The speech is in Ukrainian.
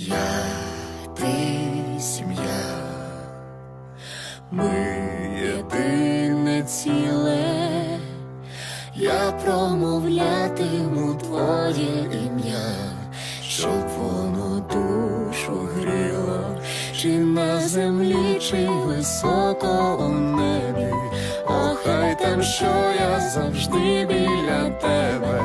Я, ти, сім'я, ми єдине ціле, я промовлятиму твоє ім'я, щоб воно душу гріло, чи на землі, чи високо у небі. Охай там, що я завжди біля тебе,